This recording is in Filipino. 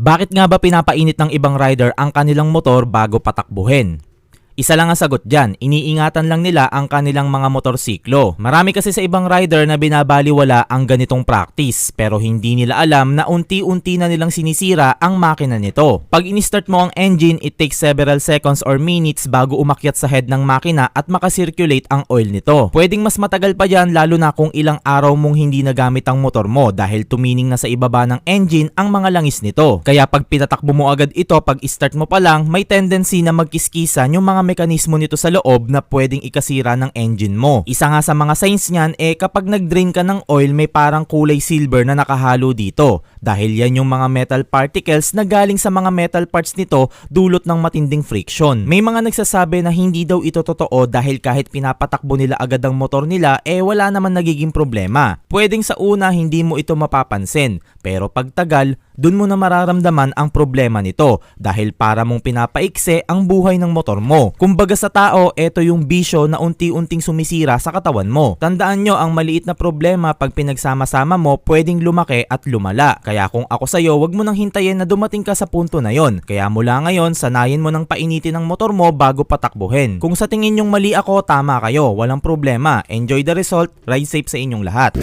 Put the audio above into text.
Bakit nga ba pinapainit ng ibang rider ang kanilang motor bago patakbuhin? Isa lang ang sagot dyan, iniingatan lang nila ang kanilang mga motorsiklo. Marami kasi sa ibang rider na binabaliwala ang ganitong practice pero hindi nila alam na unti-unti na nilang sinisira ang makina nito. Pag in-start mo ang engine, it takes several seconds or minutes bago umakyat sa head ng makina at makasirculate ang oil nito. Pwedeng mas matagal pa yan lalo na kung ilang araw mong hindi nagamit ang motor mo dahil tumining na sa ibaba ng engine ang mga langis nito. Kaya pag pinatakbo mo agad ito pag start mo pa lang, may tendency na magkiskisan yung mga mekanismo nito sa loob na pwedeng ikasira ng engine mo. Isa nga sa mga signs niyan eh kapag nag-drain ka ng oil may parang kulay silver na nakahalo dito dahil yan yung mga metal particles na galing sa mga metal parts nito dulot ng matinding friction. May mga nagsasabi na hindi daw ito totoo dahil kahit pinapatakbo nila agad ang motor nila eh wala naman nagiging problema. Pwedeng sa una hindi mo ito mapapansin pero pagtagal dun mo na mararamdaman ang problema nito dahil para mong pinapaikse ang buhay ng motor mo. Kumbaga sa tao, ito yung bisyo na unti-unting sumisira sa katawan mo. Tandaan nyo, ang maliit na problema pag pinagsama-sama mo, pwedeng lumaki at lumala. Kaya kung ako sa'yo, wag mo nang hintayin na dumating ka sa punto na yon. Kaya mula ngayon, sanayin mo nang painitin ang motor mo bago patakbuhin. Kung sa tingin nyong mali ako, tama kayo. Walang problema. Enjoy the result. Ride safe sa inyong lahat.